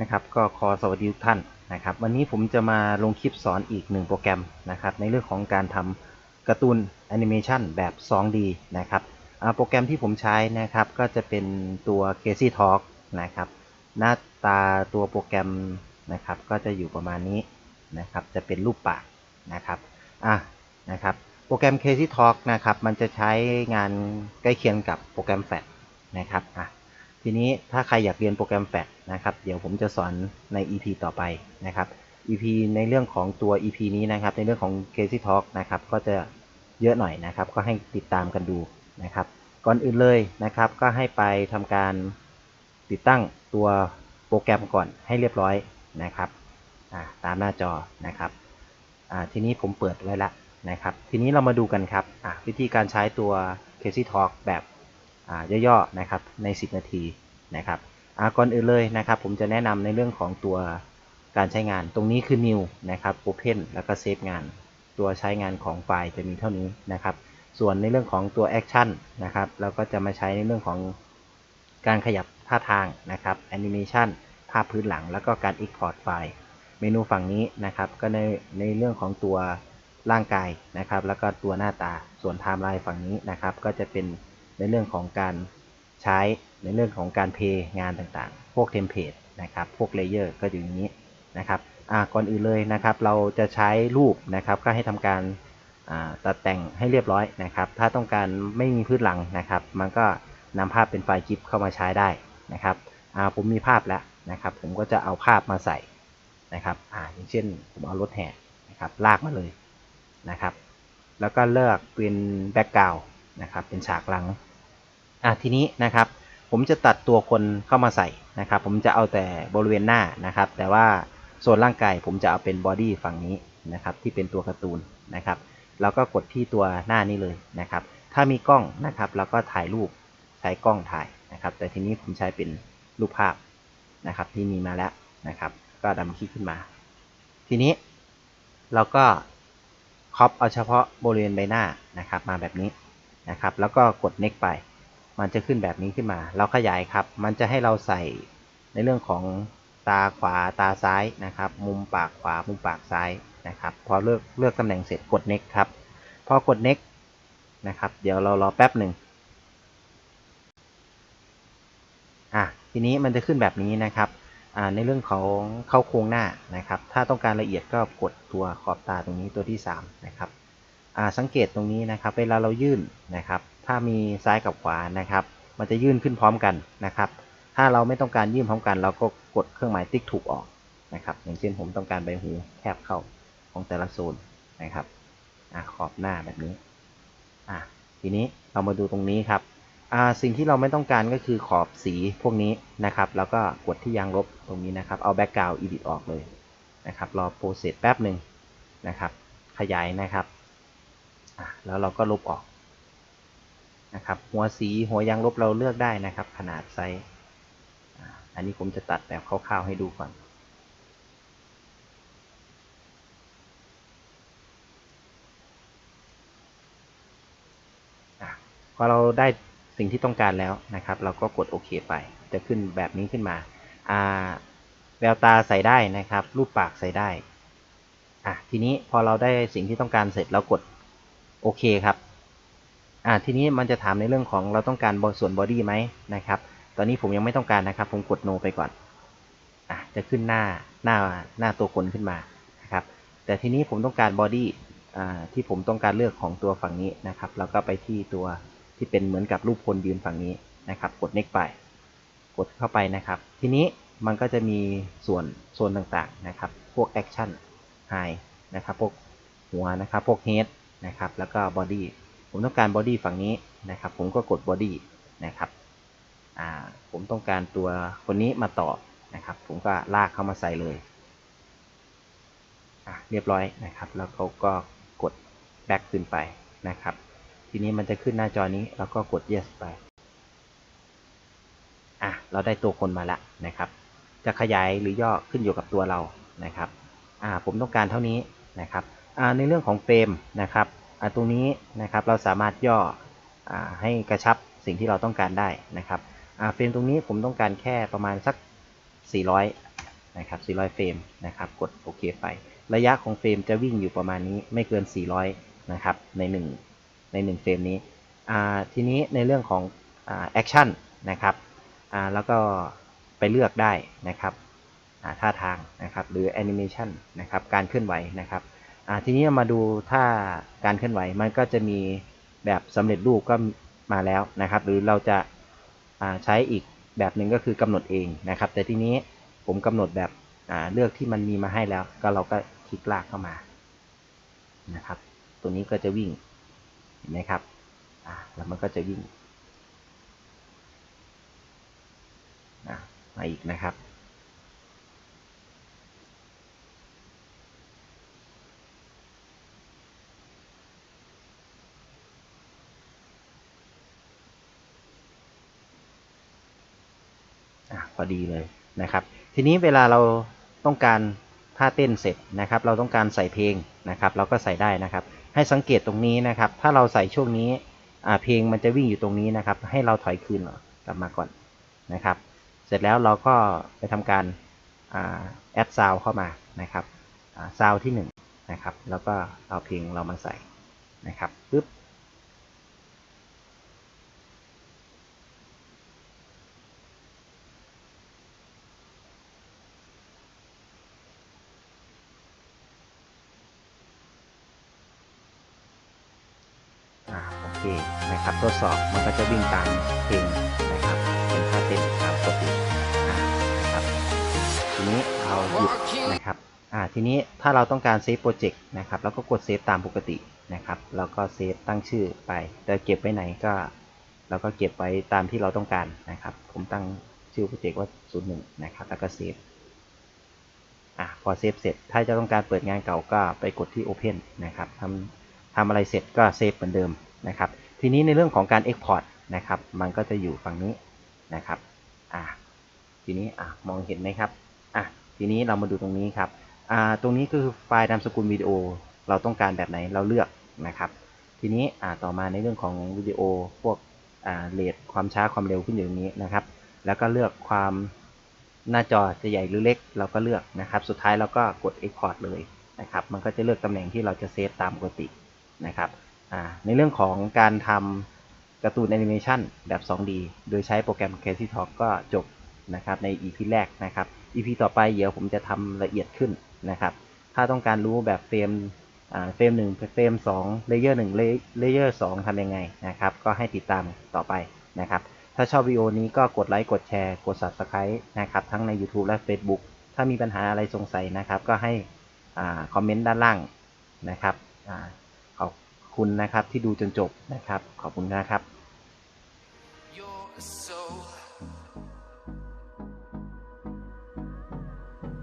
นะครับก็ขอสวัสดีทุกท่านนะครับวันนี้ผมจะมาลงคลิปสอนอีกหนึ่งโปรแกรมนะครับในเรื่องของการทำการ์ตูนแอนิเมชันแบบ 2D นะครับโปรแกรมที่ผมใช้นะครับก็จะเป็นตัว Casey Talk นะครับหน้าตาตัวโปรแกรมนะครับก็จะอยู่ประมาณนี้นะครับจะเป็นรูปปากนะครับอะนะครับโปรแกรม Casey Talk นะครับมันจะใช้งานใกล้เคียงกับโปรแกรม Flash นะครับอะ ทีนี้ถ้าใครอยากเรียนโปรแกรมแฟดนะครับ เดี๋ยวผมจะสอนใน EP ต่อไปนะครับ EP ในเรื่องของตัว EP นี้นะครับ ในเรื่องของ Casey Talk นะครับ ก็จะเยอะหน่อยนะครับ ก็ให้ติดตามกันดูนะครับ ก่อนอื่นเลยนะครับ ก็ให้ไปทำการติดตั้งตัวโปรแกรมก่อนให้เรียบร้อยนะครับ ตามหน้าจอนะครับ ทีนี้ผมเปิดไว้ละนะครับ ทีนี้เรามาดูกันครับวิธีการใช้ตัว Casey Talk แบบ ย่อๆนะครับใน 10 นาทีนะครับก่อนอื่นเลยนะครับ ผมจะแนะนำในเรื่องของตัวการใช้งานตรงนี้คือ New นะครับ Open แล้วก็เซฟงาน ตัวใช้งานของไฟล์จะมีเท่านี้นะครับ ส่วนในเรื่องของตัว Action นะครับเราก็จะมาใช้ในเรื่องของการขยับท่าทางนะครับ Animation ภาพพื้นหลัง แล้วก็การ Export ไฟล์ เมนูฝั่งนี้นะครับ ก็ในในเรื่องของตัวร่างกายนะครับ แล้วก็ตัวหน้าตา ส่วนไทม์ไลน์ฝั่งนี้นะครับ ก็จะเป็น ในเรื่องของการใช้ในเรื่องของการเพย์งานต่างๆ พวกเทมเพลตนะครับพวกเลเยอร์ก็อยู่อย่างนี้นะครับอ่าก่อนอื่นเลยนะครับเราจะใช้รูปนะครับก็ให้ทำการตัดแต่งให้เรียบร้อยนะครับ ถ้าต้องการไม่มีพื้นหลังนะครับ มันก็นำภาพเป็นไฟล์กิฟเข้ามาใช้ได้นะครับอ่าผมมีภาพแล้วนะครับ ผมก็จะเอาภาพมาใส่นะครับอ่าอย่างเช่น ผมเอารถแห่นะครับลากมาเลยนะครับ แล้วก็เลือกเป็นแบ็กกราว นะครับเป็นฉากหลังอะทีนี้นะครับผมจะตัดตัวคนเข้ามาใส่นะครับ ผมจะเอาแต่บริเวณหน้านะครับ แต่ว่าส่วนร่างกายผมจะเอาเป็นบอดี้ฝั่งนี้นะครับที่เป็นตัวการ์ตูนนะครับแล้วก็กดที่ตัวหน้านี้เลยนะครับ ถ้ามีกล้องนะครับเราก็ถ่ายรูปใช้กล้องถ่ายนะครับ แต่ทีนี้ผมใช้เป็นรูปภาพนะครับที่มีมาแล้วนะครับ ก็ดำคลิกขึ้นมา ทีนี้เราก็ครอปเอาเฉพาะบริเวณใบหน้านะครับ มาแบบนี้ นะครับ แล้วก็กด next ไป มันจะขึ้นแบบนี้ขึ้นมา เราขยายครับ มันจะให้เราใส่ในเรื่องของตาขวาตาซ้ายนะครับ มุมปากขวา มุมปากซ้ายนะครับ พอเลือกเลือกตำแหน่งเสร็จกด next ครับ พอกด next นะครับ เดี๋ยวเรารอแป๊บหนึ่งอะทีนี้มันจะขึ้นแบบนี้นะครับในเรื่องของเข้าโครงหน้านะครับ ถ้าต้องการละเอียดก็กดตัวขอบตาตรงนี้ตัวที่ 3 นะครับ สังเกตตรงนี้นะครับ เวลาเรายื่นนะครับ ถ้ามีซ้ายกับขวานะครับ มันจะยื่นขึ้นพร้อมกันนะครับ ถ้าเราไม่ต้องการยื่นพร้อมกัน เราก็กดเครื่องหมายติ๊กถูกออกนะครับ อย่างเช่นผมต้องการใบหูแคบเข้าของแต่ละโซนนะครับอะขอบหน้าแบบนี้อะทีนี้เรามาดูตรงนี้ครับอ่าสิ่งที่เราไม่ต้องการก็คือขอบสีพวกนี้นะครับ แล้วก็กดที่ยางลบตรงนี้นะครับ เอาแบ็กกราวด์อีดิทออกเลยนะครับ รอโปรเซสแป๊บหนึ่งนะครับ ขยายนะครับ แล้วเราก็ลบออกนะครับ หัวสีหัวยางลบเราเลือกได้นะครับ ขนาดไซส์อันนี้ผมจะตัดแบบคร่าวๆให้ดูก่อนพอเราได้สิ่งที่ต้องการแล้วนะครับ เราก็กดโอเคไป จะขึ้นแบบนี้ขึ้นมาอ่าแววตาใส่ได้นะครับ รูปปากใส่ได้อะทีนี้พอเราได้สิ่งที่ต้องการเสร็จเรากด โอเคครับอ่าทีนี้มันจะถามในเรื่องของเราต้องการส่วนบอดี้ไหมนะครับ ตอนนี้ผมยังไม่ต้องการนะครับ ผมกด no ไปก่อนอะจะขึ้นหน้าหน้าหน้าตัวคนขึ้นมานะครับ แต่ทีนี้ผมต้องการบอดี้อ่าที่ผมต้องการเลือกของตัวฝั่งนี้นะครับ แล้วก็ไปที่ตัวที่เป็นเหมือนกับรูปคนยืนฝั่งนี้นะครับ กด next ไป กดเข้าไปนะครับ ทีนี้มันก็จะมีส่วนโซนต่างๆนะครับ พวก action high นะครับ พวกหัวนะครับ พวก head นะครับ แล้วก็ body ผมต้องการบอดี้ฝั่งนี้นะครับ ผมก็กดบอดี้นะครับผมต้องการตัวคนนี้มาต่อนะครับ ผมก็ลากเข้ามาใส่เลยอะเรียบร้อยนะครับ แล้วเขาก็กด back ขึ้นไปนะครับ ทีนี้มันจะขึ้นหน้าจอนี้แล้วก็กด yes ไปอะเราได้ตัวคนมาแล้วนะครับ จะขยายหรือย่อขึ้นอยู่กับตัวเรานะครับอ่าผมต้องการเท่านี้นะครับ ในเรื่องของเฟรมนะครับตรงนี้นะครับเราสามารถย่ออให้กระชับสิ่งที่เราต้องการได้นะครับเฟรมตรงนี้ผมต้องการแค่ประมาณสัก 400 นะครับ 400 เฟรมนะครับ กดโอเคไป ระยะของเฟรมจะวิ่งอยู่ประมาณนี้ไม่เกิน 400 นะครับใน 1 ใน 1 เฟรมนี้ ทีนี้ในเรื่องของแอคชั่นนะครับแล้วก็ไปเลือกได้นะครับท่าทางนะครับหรือแอนิเมชันนะครับการเคลื่อนไหวนะครับ อ่าทีนี้มาดูท่าการเคลื่อนไหวมันก็จะมีแบบสำเร็จรูปก็มาแล้วนะครับ หรือเราจะาใช้อีกแบบหนึ่งก็คือกำหนดเองนะครับ แต่ทีนี้ผมกำหนดแบบเลือกที่มันมีมาให้แล้ว ก็เราก็คลิกลากเข้ามานะครับ ตัวนี้ก็จะวิ่งเห็นไหมครับแล้วมันก็จะวิ่งมาอีกนะครับ อพอดีเลยนะครับ ทีนี้เวลาเราต้องการท่าเต้นเสร็จนะครับ เราต้องการใส่เพลงนะครับ เราก็ใส่ได้นะครับ ให้สังเกตตรงนี้นะครับ ถ้าเราใส่ช่วงนี้เพลงมันจะวิ่งอยู่ตรงนี้นะครับ ให้เราถอยคืนกลับมาก่อนนะครับ เสร็จแล้วเราก็ไปทำการแอดซาวเข้ามานะครับซาวที่1นงนะครับ แล้วก็เอาเพลงเรามาใส่นะครับปึ๊บ เคนะครับทดสอบมันก็จะวิ่งตามเพลงนะครับเป็นท่าเต้นตามปกตินะครับทีนี้เราหยุดนะครับอ่าทีนี้ถ้าเราต้องการเซฟโปรเจกต์นะครับแล้วก็กดเซฟตามปกตินะครับแล้วก็เซฟตั้งชื่อไปจะเก็บไว้ไหนก็เราก็เก็บไว้ตามที่เราต้องการนะครับ ผมตั้งชื่อโปรเจกต์ว่า 01 นะครับแล้วก็เซฟอ่าพอเซฟเสร็จ ถ้าจะต้องการเปิดงานเก่าก็ไปกดที่ Open นะครับทำทำอะไรเสร็จก็เซฟเหมือนเดิม นะครับ ทีนี้ในเรื่องของการ Export นะครับ มันก็จะอยู่ฝั่งนี้นะครับ อ่า ทีนี้อะมองเห็นไหมครับ อะ ทีนี้เรามาดูตรงนี้ครับ อ่า ตรงนี้คือไฟล์นามสกุลวิดีโอ เราต้องการแบบไหนเราเลือกนะครับ ทีนี้อ่าต่อมาในเรื่องของวิดีโอพวกอ่าเรทความช้าความเร็วขึ้นอยู่ตรงนี้นะครับ แล้วก็เลือกความหน้าจอจะใหญ่หรือเล็กเราก็เลือกนะครับ สุดท้ายเราก็กด Export เลยนะครับ มันก็จะเลือกตำแหน่งที่เราจะเซฟตามปกตินะครับ ในเรื่องของการทำการ์ตูนแอนิเมชันแบบ 2D โดยใช้โปรแกรม Crazy Talk ก็จบนะครับใน EP แรกนะครับ EP ต่อไปเดี๋ยวผมจะทำละเอียดขึ้นนะครับ ถ้าต้องการรู้แบบเฟรมเฟรมหนึ่งเฟรมสองเลเยอร์หนึ่งเลเยอร์สองทำยังไงนะครับ ก็ให้ติดตามต่อไปนะครับ ถ้าชอบวิดีโอนี้ก็กดไลค์ กดแชร์ กด Subscribe นะครับ ทั้งใน YouTube และ Facebook ถ้ามีปัญหาอะไรสงสัยนะครับ ก็ให้คอมเมนต์ด้านล่างนะครับ คุณนะครับที่ดูจนจบนะครับ ขอบคุณนะครับ You're so